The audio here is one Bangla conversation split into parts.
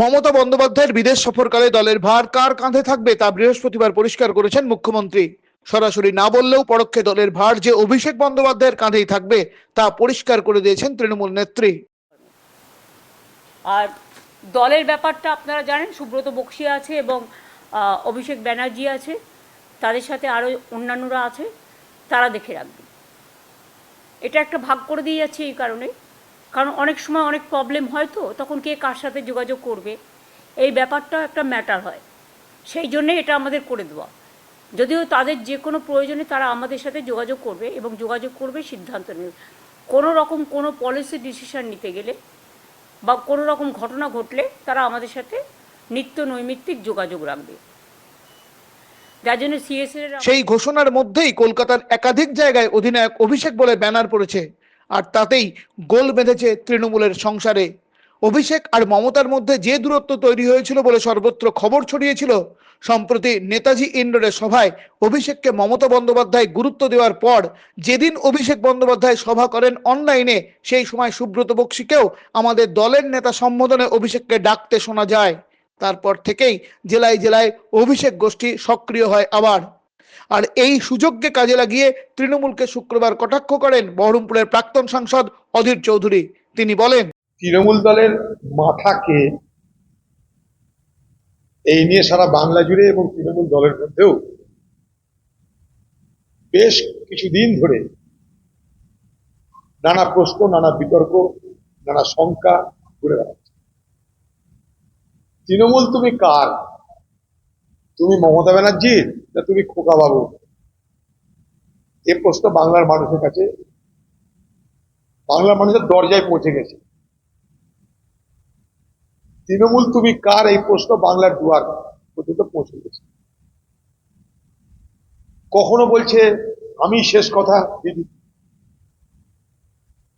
মমতা বন্দ্যোপাধ্যায়ের বিদেশ সফরকালে দলের ভার কার কাঁধে থাকবে তা বৃহস্পতিবার পরিষ্কার করেছেন মুখ্যমন্ত্রী। সরাসরি না বললেও পরোক্ষে দলের ভার যে অভিষেক বন্দ্যোপাধ্যায়ের কাঁধেই থাকবে, তা পরিষ্কার করে দিয়েছেন তৃণমূল নেত্রী। আর দলের ব্যাপারটা আপনারা জানেন, সুব্রত বক্সি আছে এবং অভিষেক ব্যানার্জি আছে। তাদের সাথে আরও অন্যান্যরা আছে, তারা দেখে রাখবে। এটা একটা ভাগ করে দিয়ে যাচ্ছে এই কারণে। কারণ অনেক সময় অনেক প্রবলেম হয় তো, তখন কে কার সাথে যোগাযোগ করবে? এই ব্যাপারটা একটা ম্যাটার হয়। সেই জন্যে এটা আমাদের করে দেওয়া। যদিও তাদের যে কোনো প্রয়োজনে তারা আমাদের সাথে যোগাযোগ করবে এবং যোগাযোগ করবে, সিদ্ধান্ত নেবে। কোনো রকম কোনো পলিসি ডিসিশন নিতে গেলে বা কোনো রকম ঘটনা ঘটলে তারা আমাদের সাথে নিত্য নৈমিত্তিক যোগাযোগ রাখবে। জন্য সিএসএর সেই ঘোষণার মধ্যেই কলকাতার একাধিক জায়গায় অধিনায়ক অভিষেক বলে ব্যানার পড়েছে। আর তাতেই গোল বেঁধেছে তৃণমূলের সংসারে। অভিষেক আর মমতার মধ্যে যে দূরত্ব তৈরি হয়েছিল বলে সর্বত্র খবর ছড়িয়েছিল, সম্প্রতি নেতাজি ইন্ডোরের সভায় অভিষেককে মমতা বন্দ্যোপাধ্যায় গুরুত্ব দেওয়ার পর যেদিন অভিষেক বন্দ্যোপাধ্যায় সভা করেন অনলাইনে, সেই সময় সুব্রত বক্সিকেও আমাদের দলের নেতা সম্বোধনে অভিষেককে ডাকতে শোনা যায়। তারপর থেকেই জেলায় জেলায় অভিষেক গোষ্ঠী সক্রিয় হয় আবার। আর এই সুযোগকে কাজে লাগিয়ে তৃণমূলকে শুক্রবার কটাক্ষ করেন বহরমপুরের প্রাক্তন সাংসদ অধীর চৌধুরী। তিনি বলেন, তৃণমূল দলের মাথাকে এই নিয়ে সারা বাংলা জুড়ে এবং তৃণমূল দলের মধ্যেও বেশ কিছুদিন ধরে নানা প্রশ্ন, নানা বিতর্ক, নানা শঙ্কা ঘুরে বেড়াচ্ছে। তৃণমূল তুমি কার? তুমি মমতা ব্যানার্জি না তুমি খোকা বাবু? এ প্রশ্ন বাংলার মানুষের কাছে, বাংলার মানুষের দরজায় পৌঁছে গেছে। তৃণমূল, তুমি কার? এই প্রশ্ন বাংলার দুয়ার পর্যন্ত পৌঁছে গেছে। কখনো বলছে, আমি শেষ কথা দিদি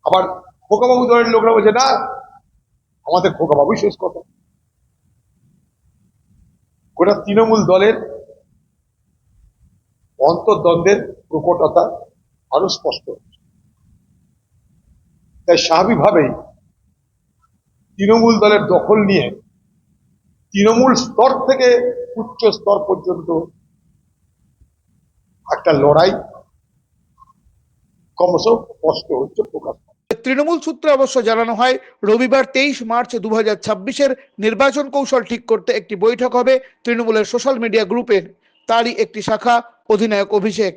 আবার খোকাবাবু দলের লোকরা বলছে, না, আমাদের খোকাবাবুই শেষ কথা। গোটা তৃণমূল দলের অন্তর্দ্বন্দ্বের প্রকটতা আরও স্পষ্ট। তাই স্বাভাবিকভাবেই তৃণমূল দলের দখল নিয়ে তৃণমূল স্তর থেকে উচ্চ স্তর পর্যন্ত একটা লড়াই ক্রমশ স্পষ্ট হচ্ছে, প্রকাশ। তৃণমূল সূত্রে অবশ্য জানানো হয়, রবিবার তেইশ মার্চ দু হাজার নির্বাচন কৌশল ঠিক করতে একটি বৈঠক হবে তৃণমূলের সোশ্যাল মিডিয়া গ্রুপের তারই একটি শাখা, অধিনায়ক অভিষেক।